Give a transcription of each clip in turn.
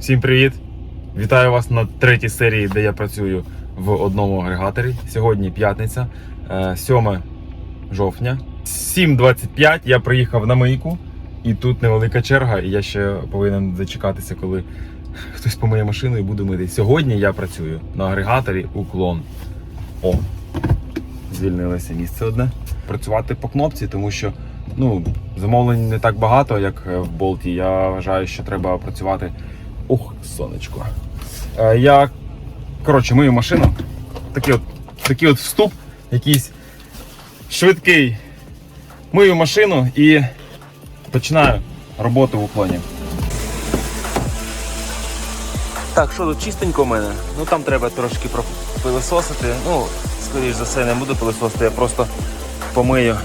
Всім привіт! Вітаю вас на третій серії, де я працюю в одному агрегаторі. Сьогодні п'ятниця, е, 7 жовтня. 7.25 я приїхав на мийку, і тут невелика черга, і я ще повинен зачекатися, коли хтось помиє машину і буде мити. Сьогодні я працюю на агрегаторі Уклон. О, звільнилося місце одне. Працювати по кнопці, тому що ну, замовлень не так багато, як е, в Болті. Я вважаю, що треба працювати. Ух, сонечко. Е, я коротше мию машину. Такий от, такий от вступ, якийсь швидкий. Мию машину і починаю роботу в уклоні. Так, що тут чистенько в мене? Ну там треба трошки пропилисосити. Ну, скоріш за все, не буду пилисосити, я просто помию.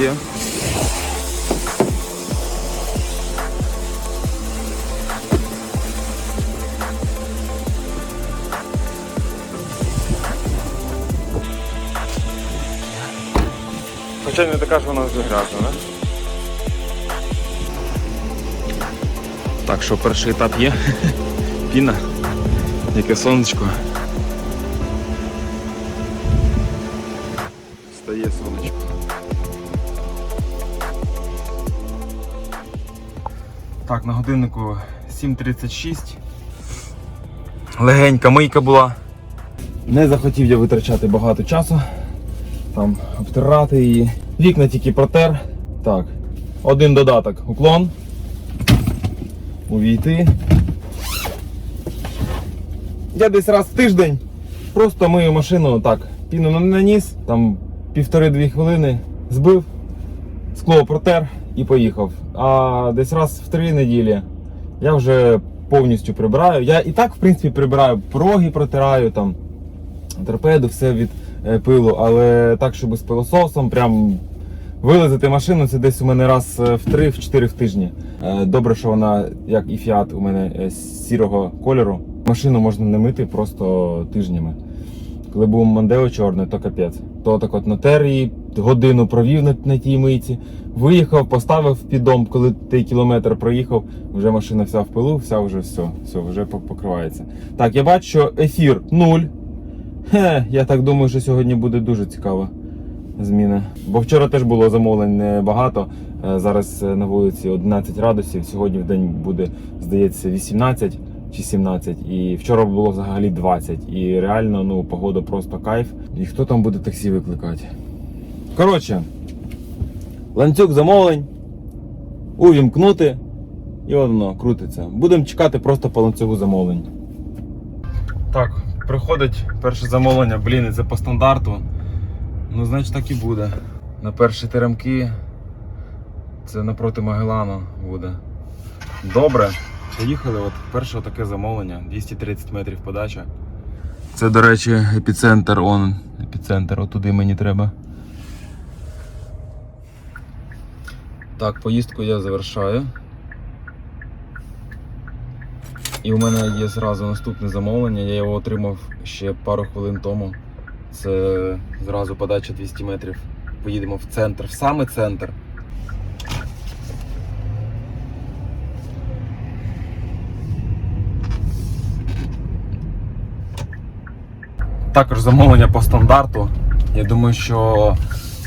Є. Хоча не така ж вона вже грязна, не? Так, що перший етап є. Піна. Яке сонечко. Так, на годиннику 7.36. Легенька мийка була. Не захотів я витрачати багато часу. Там обтирати її. Вікна тільки протер. Так. Один додаток. Уклон. Увійти. Я десь раз в тиждень просто мию машину так. Піну на- наніс, там півтори-дві хвилини збив, скло протер і поїхав. А десь раз в три неділі я вже повністю прибираю. Я і так, в принципі, прибираю пороги, протираю там торпеду, все від е, пилу, але так, щоб з пилососом, прям вилазити машину, це десь у мене раз е, в 3-4 в тижні. Е, Добре, що вона, як і фіат, у мене сірого кольору. Машину можна не мити просто тижнями. Коли був Мандео чорний, то капець. То так от натер її, годину провів на, на тій мийці, виїхав, поставив під дом, коли той кілометр проїхав, вже машина вся в пилу, вся вже все, все, вже покривається. Так, я бачу, що ефір 0. Хе, я так думаю, що сьогодні буде дуже цікава зміна. Бо вчора теж було замовлень небагато. Е, Зараз е, на вулиці 11 градусів, сьогодні в день буде, здається, 18 чи 17. І вчора було взагалі 20. І реально, ну, погода просто кайф. І хто там буде таксі викликати? Коротше, ланцюг замовлень, увімкнути, і воно крутиться. Будемо чекати просто по ланцюгу замовлень. Так, приходить перше замовлення, блін, це по стандарту. Ну, значить так і буде. На перші теремки це напроти Магелану буде. Добре. Поїхали, от перше таке замовлення, 230 метрів подача. Це, до речі, епіцентр, он, епіцентр, отуди мені треба. Так, поїздку я завершаю. І у мене є зразу наступне замовлення. Я його отримав ще пару хвилин тому. Це зразу подача 200 метрів. Поїдемо в центр, в саме центр. Також замовлення по стандарту. Я думаю, що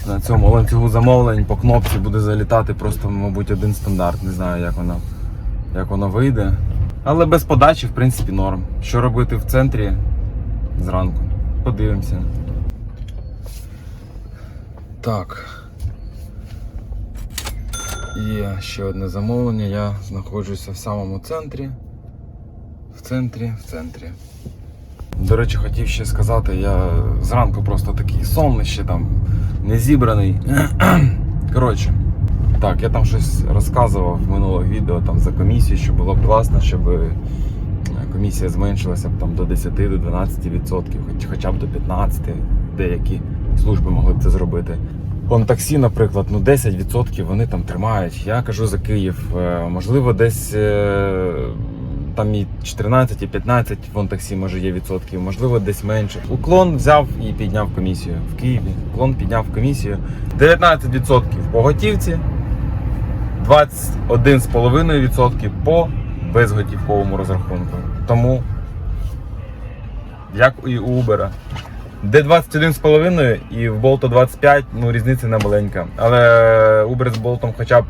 на цьому ланцюгу замовлень по кнопці буде залітати просто, мабуть, один стандарт. Не знаю, як воно, як воно вийде. Але без подачі, в принципі, норм. Що робити в центрі зранку? Подивимося. Так. Є ще одне замовлення. Я знаходжуся в самому центрі. В центрі, в центрі. До речі, хотів ще сказати, я зранку просто такий сонний ще там не зібраний. Коротше, так, я там щось розказував в минулих відео там за комісію, що було б класно, щоб е, комісія зменшилася б там до 10 до 12 відсотків, хоч, хоча б до 15, деякі служби могли б це зробити. Вон таксі, наприклад, ну 10% вони там тримають. Я кажу за Київ. Е, Можливо, десь е, там і 14, і 15 вон таксі може є відсотків, можливо, десь менше. Уклон взяв і підняв комісію в Києві. Уклон підняв комісію 19% по готівці, 21,5% по безготівковому розрахунку. Тому, як і у Uber. Де 21,5 і в Болту 25, ну різниця не маленька. Але Uber з Болтом хоча б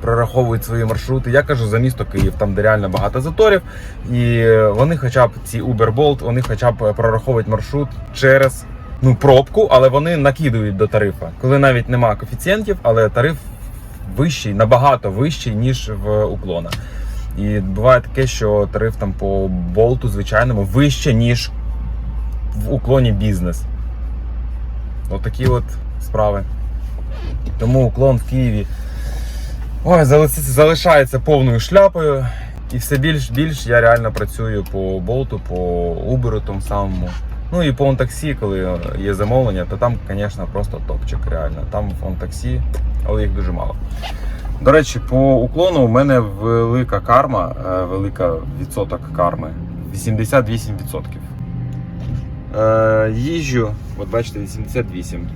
прораховують свої маршрути. Я кажу за місто Київ, там де реально багато заторів. І вони хоча б ці Uber Bolt, вони хоча б прораховують маршрут через ну, пробку, але вони накидують до тарифа. Коли навіть нема коефіцієнтів, але тариф вищий, набагато вищий, ніж в уклона. І буває таке, що тариф там по болту звичайному вище, ніж в уклоні бізнес. Отакі от справи. Тому уклон в Києві ой, залишається повною шляпою. І все більш більш я реально працюю по болту, по Uber тому самому. Ну і по онтаксі, коли є замовлення, то там, звісно, просто топчик реально. Там в онтаксі, але їх дуже мало. До речі, по уклону у мене велика карма, е, велика відсоток карми 88%. Е, їжджу, от бачите, 88.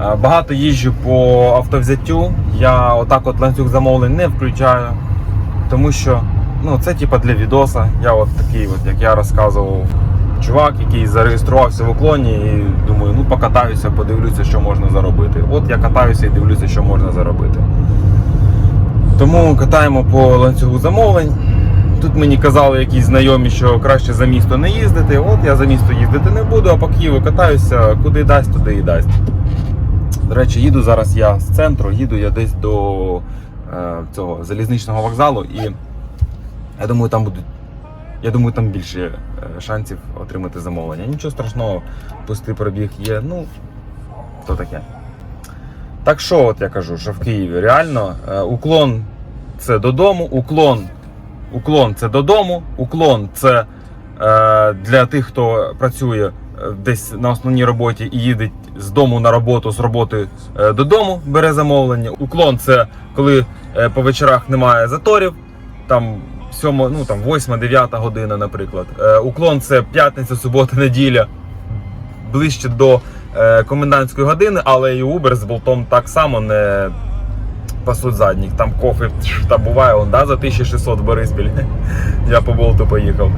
Е, Багато їжджу по автовзяттю. Я отак от ланцюг замовлень не включаю, тому що ну, це типа для відоса. Я от такий, от, як я розказував, чувак, який зареєструвався в уклоні і думаю, ну покатаюся, подивлюся, що можна заробити. От я катаюся і дивлюся, що можна заробити. Тому катаємо по ланцюгу замовлень. Тут мені казали якісь знайомі, що краще за місто не їздити. От я за місто їздити не буду, а по Києву катаюся, куди дасть, туди і дасть. До речі, їду зараз я з центру, їду я десь до е, цього залізничного вокзалу, і я думаю, там будуть. Я думаю, там більше е, шансів отримати замовлення. Нічого страшного, пустий пробіг є. Ну, то таке. Так що, от я кажу, що в Києві реально е, уклон це додому, уклон, уклон це додому, уклон це е, для тих, хто працює десь на основній роботі і їде з дому на роботу, з роботи е, додому, бере замовлення. Уклон це коли е, по вечорах немає заторів, там 7, ну там 8-9 година, наприклад. Е, уклон це п'ятниця, субота, неділя, ближче до комендантської години, але і Uber з болтом так само не пасуть задніх. Там кофе та буває он, да, за 1600 в Бориспіль. Я по болту поїхав.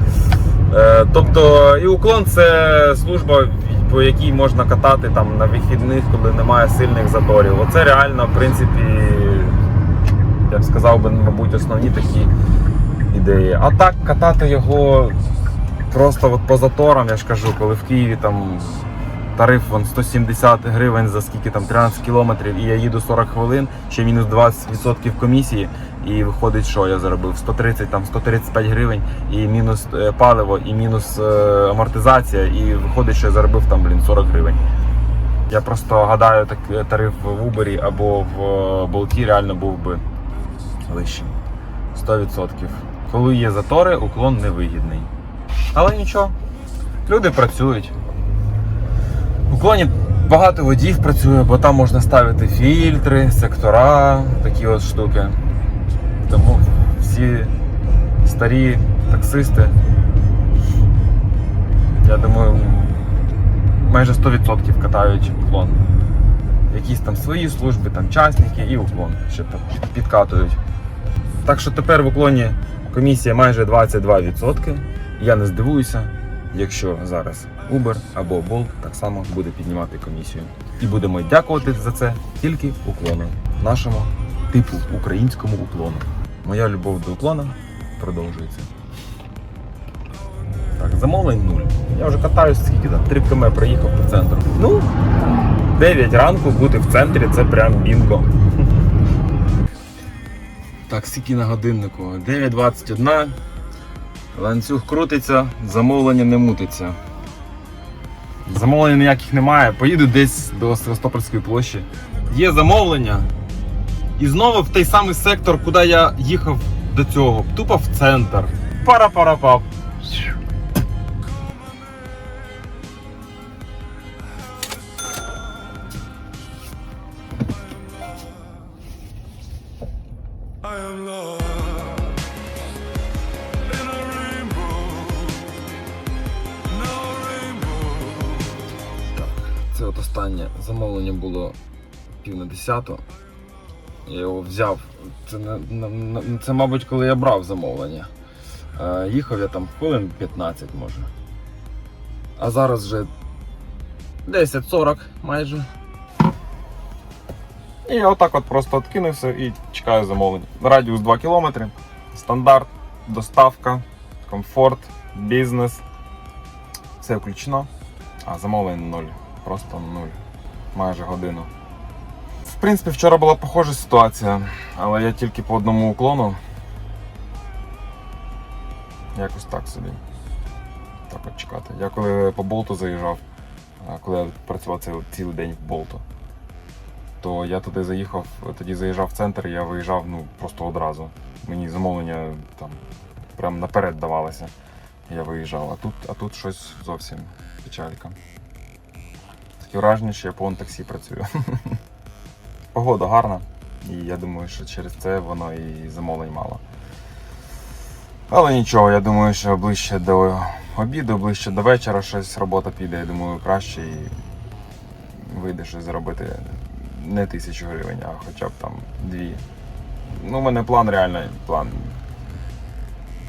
Е, тобто і уклон це служба, по якій можна катати там на вихідних, коли немає сильних заторів. Оце реально, в принципі, я б сказав би, мабуть, основні такі ідеї. А так катати його просто от по заторам, я ж кажу, коли в Києві там тариф вон 170 гривень за скільки там 13 кілометрів, і я їду 40 хвилин, ще мінус 20% комісії. І виходить, що я заробив 130 там 135 гривень, і мінус е, паливо, і мінус е, амортизація, і виходить, що я заробив там блін 40 гривень. Я просто гадаю, так е, тариф в Uber або в Болті реально був би вищим. 100%. Коли є затори, уклон невигідний. Але нічого, люди працюють. Уклоні багато водіїв працює, бо там можна ставити фільтри, сектора, такі от штуки. Тому всі старі таксисти, я думаю, майже 100% катають уклон. Якісь там свої служби, там частники і уклон ще підкатують. Так що тепер в уклоні комісія майже 22%. Я не здивуюся, якщо зараз Uber або Bolt так само буде піднімати комісію. І будемо дякувати за це тільки уклону, нашому типу українському уклону. Моя любов до уклона продовжується. Так, замовлень нуль. Я вже катаюсь скільки там, 3 км проїхав по центру. Ну, 9 ранку бути в центрі це прям бінго. Так, скільки на годиннику? 9.21. Ланцюг крутиться, замовлення не мутиться. Замовлень ніяких немає. Поїду десь до Севастопольської площі. Є замовлення. І знову в той самий сектор, куди я їхав до цього. Тупо в центр. Пара-пара-пап. I am lost. Останнє замовлення було пів на десяту. Я його взяв. Це, це мабуть, коли я брав замовлення. Е, Їхав я там хвилин 15 може. А зараз вже 10-40 майже. І я отак от просто откинувся і чекаю замовлення. Радіус 2 км, стандарт, доставка, комфорт, бізнес. Все включено. А замовлень нуль. Просто нуль. Майже годину. В принципі, вчора була похожа ситуація, але я тільки по одному уклону. Якось так собі. Так от чекати. Я коли по болту заїжджав, коли я працював цілий, день в болту, то я туди заїхав, тоді заїжджав в центр, я виїжджав ну, просто одразу. Мені замовлення там прям наперед давалося. Я виїжджав. А тут, а тут щось зовсім печалька. Таке враження, що я по таксі працюю. Погода гарна, і я думаю, що через це воно і замовлень мало. Але нічого, я думаю, що ближче до обіду, ближче до вечора щось робота піде, я думаю, краще і вийде щось заробити не тисячу гривень, а хоча б там дві. Ну, у мене план реальний, план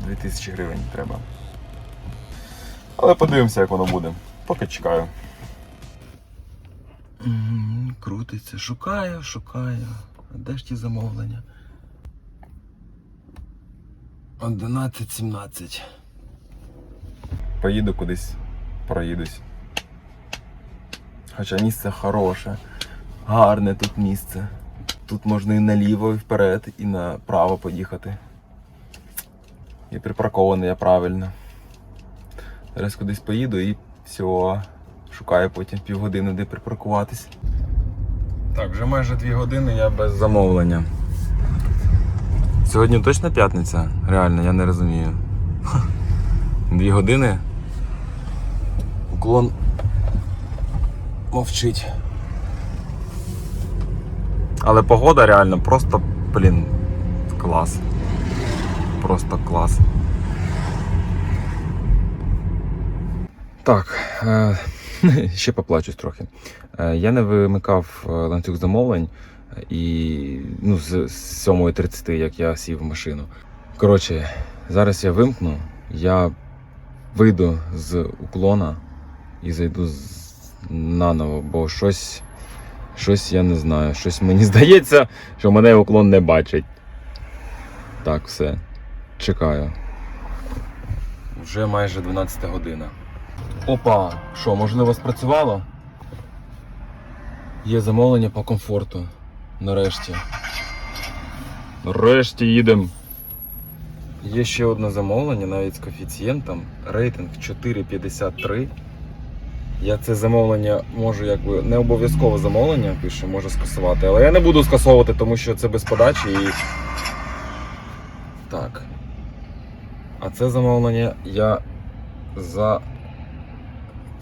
2000 гривень треба. Але подивимося, як воно буде. Поки чекаю. Крутиться, шукаю, шукаю. Де ж ті замовлення? 11.17. Поїду кудись, проїдусь. Хоча місце хороше, гарне тут місце. Тут можна і наліво, і вперед, і направо поїхати. І припаркований я правильно. Зараз кудись поїду і все. Шукаю потім півгодини, де припаркуватись. Так, вже майже дві години я без замовлення. Сьогодні точно п'ятниця? Реально, я не розумію. Дві години. Уклон мовчить. Але погода реально просто, блін, клас. Просто клас. Так, е, ще поплачусь трохи. Е, Я не вимикав е, ланцюг замовлень е, і ну, з, з 7.30, як я сів в машину. Коротше, зараз я вимкну, я вийду з уклона і зайду наново, бо щось, щось я не знаю. Щось мені здається, що мене уклон не бачить. Так, все. Чекаю. Вже майже 12 година. Опа, що, можливо, спрацювало? Є замовлення по комфорту. Нарешті. Нарешті їдемо. Є ще одне замовлення, навіть з коефіцієнтом. Рейтинг 4,53. Я це замовлення можу якби не обов'язкове замовлення, пише, можу скасувати. Але я не буду скасовувати, тому що це без подачі і. Так. А це замовлення я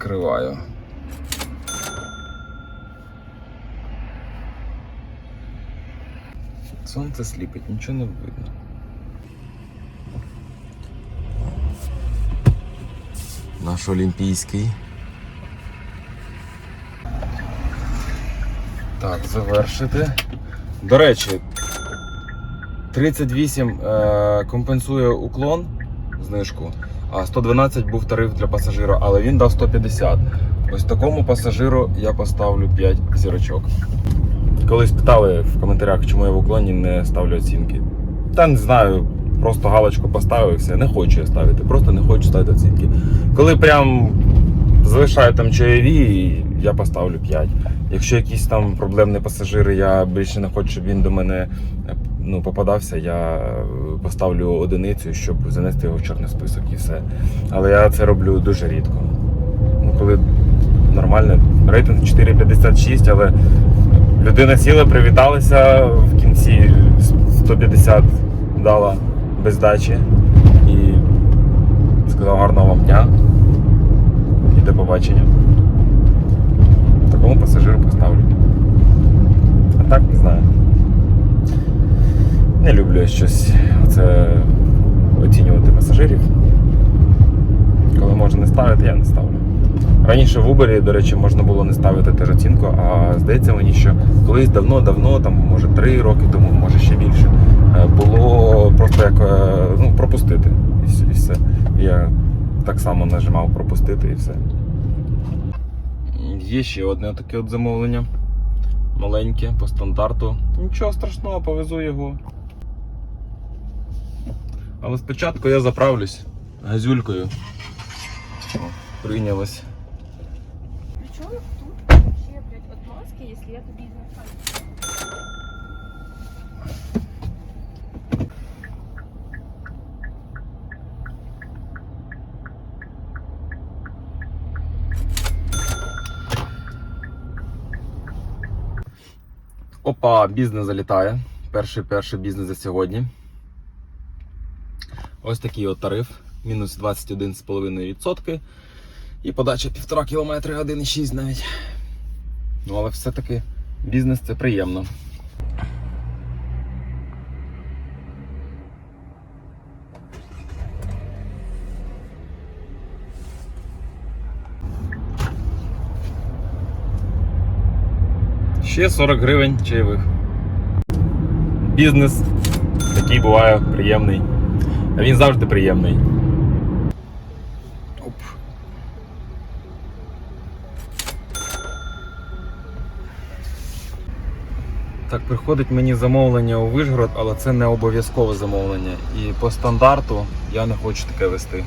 закриваю. Сонце сліпить, нічого не видно. Наш олімпійський. Так, завершити. До речі, 38 е, компенсує уклон знижку, 112 був тариф для пасажира, але він дав 150. Ось такому пасажиру я поставлю 5 зірочок. Колись питали в коментарях, чому я в уклоні не ставлю оцінки. Та не знаю, просто галочку поставив і все. Не хочу я ставити, просто не хочу ставити оцінки. Коли прям залишаю там чайові, я поставлю 5. Якщо якісь там проблемні пасажири, я більше не хочу, щоб він до мене ну, попадався, я е, поставлю одиницю, щоб занести його в чорний список і все. Але я це роблю дуже рідко. Ну, коли нормально, рейтинг 4,56, але людина сіла, привіталася в кінці 150 дала без дачі і сказав гарного вам дня і до побачення. Такому пасажиру поставлю. А так не знаю. Не люблю я щось це оцінювати пасажирів. Коли можна не ставити, я не ставлю. Раніше в Uber, до речі, можна було не ставити теж оцінку, а здається мені, що колись давно-давно, там може 3 роки тому, може ще більше, е, було просто як е, ну, пропустити. І, все. Я так само нажимав пропустити і все. Є ще одне таке от замовлення. Маленьке по стандарту. Нічого страшного, повезу його. Але спочатку я заправлюсь газюлькою. О, прийнялось. Причем тут вообще, блядь, отмазки, если я тобі. Опа, бізнес залітає. Перший перший бізнес за сьогодні. Ось такий от тариф. Мінус 21,5%. І подача 1,5 км, 1,6 навіть. Ну, але все-таки бізнес це приємно. Ще 40 гривень чайових. Бізнес такий буває приємний. Він завжди приємний. Оп. Так, приходить мені замовлення у Вишгород, але це не обов'язкове замовлення. І по стандарту я не хочу таке вести.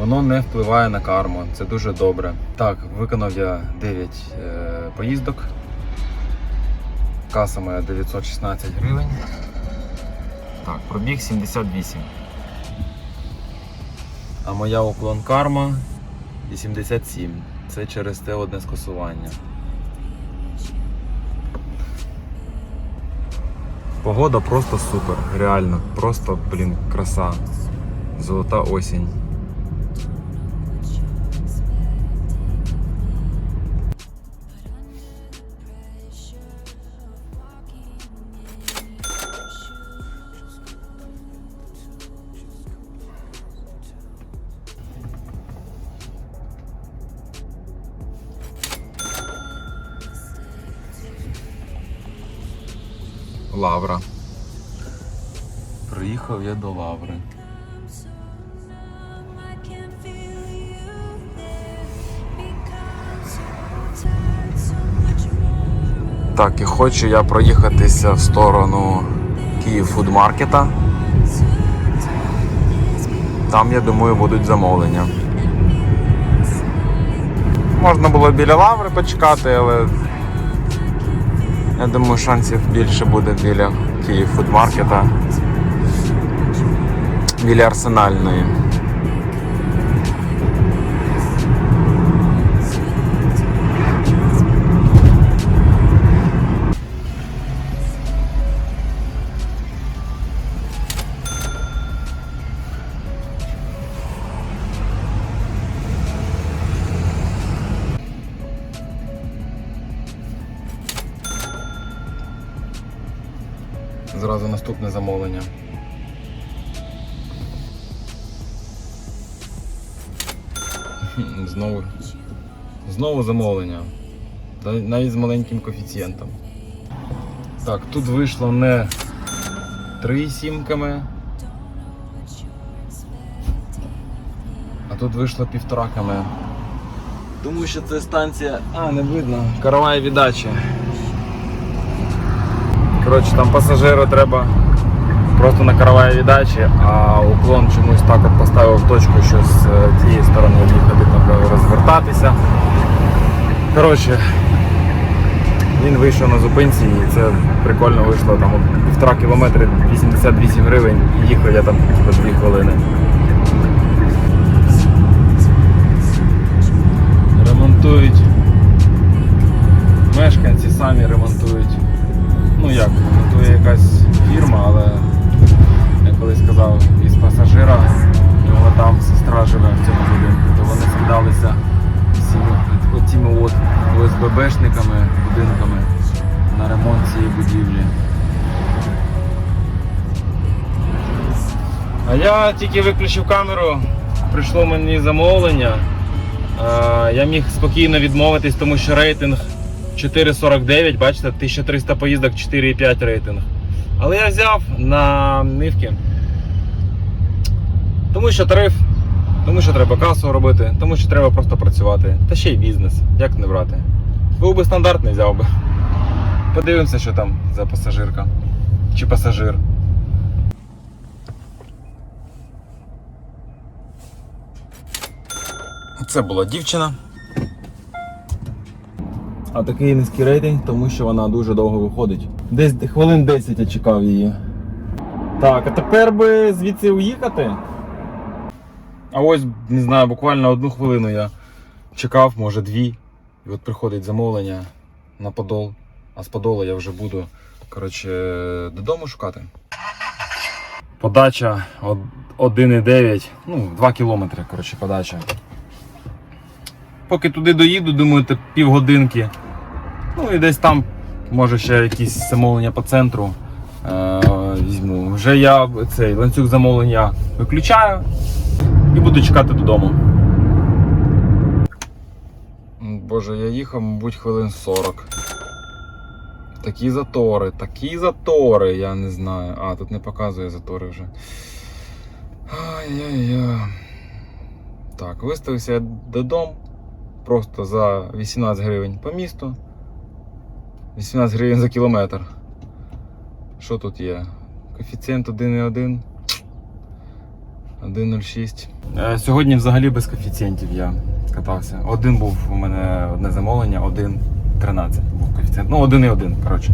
Воно не впливає на карму, це дуже добре. Так, виконав я 9 е, поїздок. Каса моя 916 гривень. Так, пробіг 78. А моя уклон карма 87. Це через те одне скасування. Погода просто супер, реально. Просто, блін, краса. Золота осінь. Лавра. Приїхав я до Лаври. Так, і хочу я проїхатися в сторону Київ фудмаркета. Там, я думаю, будуть замовлення. Можна було біля лаври почекати, але я думаю, шансів більше буде біля Київ фудмаркета. Біля арсенальної. Замовлення. Навіть з маленьким коефіцієнтом. Так, тут вийшло не три сімками. А тут вийшло півтора км. Тому що це станція. А, не видно. Каравай віддачі. Коротше, там пасажиру треба просто на караваї віддачі, а уклон чомусь так от поставив точку, що з е, цієї сторони їхати, там розвертатися. Коротше, він вийшов на зупинці і це прикольно вийшло там півтора кілометри 88 гривень і їхав я там типу, 2 хвилини. Ремонтують. Мешканці самі ремонтують. Ну як, ремонтує якась фірма, але я тільки виключив камеру, прийшло мені замовлення я міг спокійно відмовитись, тому що рейтинг 4,49, бачите, 1300 поїздок, 4,5 рейтинг. Але я взяв на нивки. Тому що тариф, тому що треба касу робити, тому що треба просто працювати. Та ще й бізнес. Як не брати? Був би стандартний, взяв би. Подивимося, що там за пасажирка. Чи пасажир. Це була дівчина. А такий низький рейтинг, тому що вона дуже довго виходить. Десь хвилин 10 я чекав її. Так, а тепер би звідси уїхати. А ось, не знаю, буквально одну хвилину я чекав, може дві. І от приходить замовлення на Подол. А з Подола я вже буду коротше, додому шукати. Подача 1,9, ну, 2 кілометри, коротше, подача. Поки туди доїду, думаю, це півгодинки. Ну і десь там, може, ще якісь замовлення по центру е- візьму. Вже я цей ланцюг замовлення виключаю і буду чекати додому. Боже, я їхав, мабуть, хвилин 40. Такі затори, такі затори, я не знаю. А, тут не показує затори вже. Ай-яй-яй. Так, виставився я додому просто за 18 гривень по місту. 18 гривень за кілометр. Що тут є? Коефіцієнт 1,1. 1,06. Е, Сьогодні взагалі без коефіцієнтів я катався. Один був у мене одне замовлення, 1,13 був коефіцієнт. Ну, 1,1, коротше.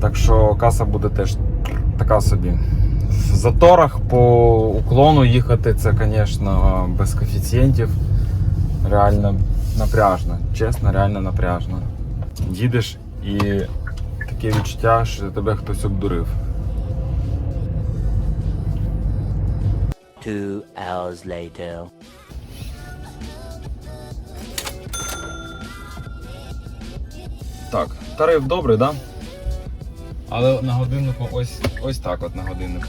Так що каса буде теж така собі. В заторах по уклону їхати це, звісно, без коефіцієнтів. Реально напряжно. Чесно, реально напряжно. Їдеш і таке відчуття, що тебе хтось обдурив. Two hours later. Так, тариф добрий, так? Да? Але на годиннику ось, ось так от на годиннику.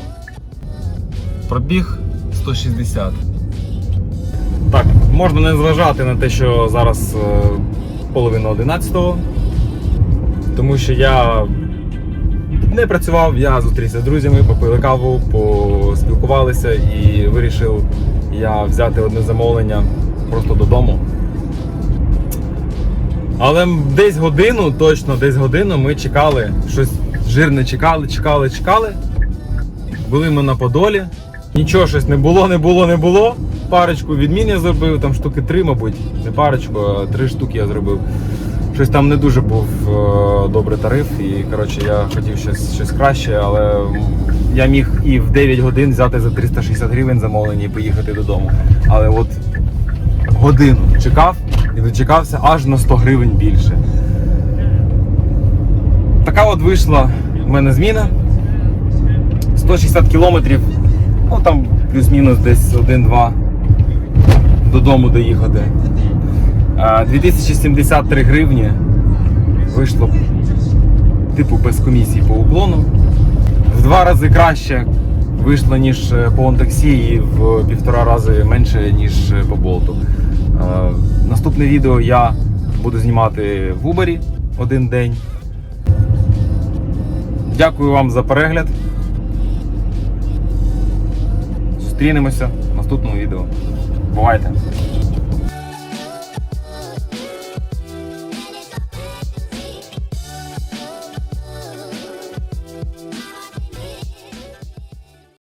Пробіг 160. Так, можна не зважати на те, що зараз е, половина 11-го. Тому що я не працював, я зустрівся з друзями, попили каву, поспілкувалися і вирішив я взяти одне замовлення просто додому. Але десь годину, точно десь годину ми чекали, щось жирне чекали, чекали, чекали. Були ми на Подолі. Нічого щось не було, не було, не було. Парочку відмін я зробив, там штуки три, мабуть. Не парочку, а три штуки я зробив. Щось там не дуже був е, добрий тариф, і коротше я хотів щось, щось краще, але я міг і в 9 годин взяти за 360 гривень замовлення і поїхати додому. Але от годину чекав і дочекався аж на 100 гривень більше. Така от вийшла в мене зміна. 160 кілометрів, ну там плюс-мінус десь 1-2 додому доїхати. А, 2073 гривні вийшло типу без комісії по уклону. В два рази краще вийшло, ніж е, по онтаксі, і в півтора рази менше, ніж е, по болту. Наступне відео я буду знімати в Uber один день. Дякую вам за перегляд. Зустрінемося в наступному відео. Бувайте!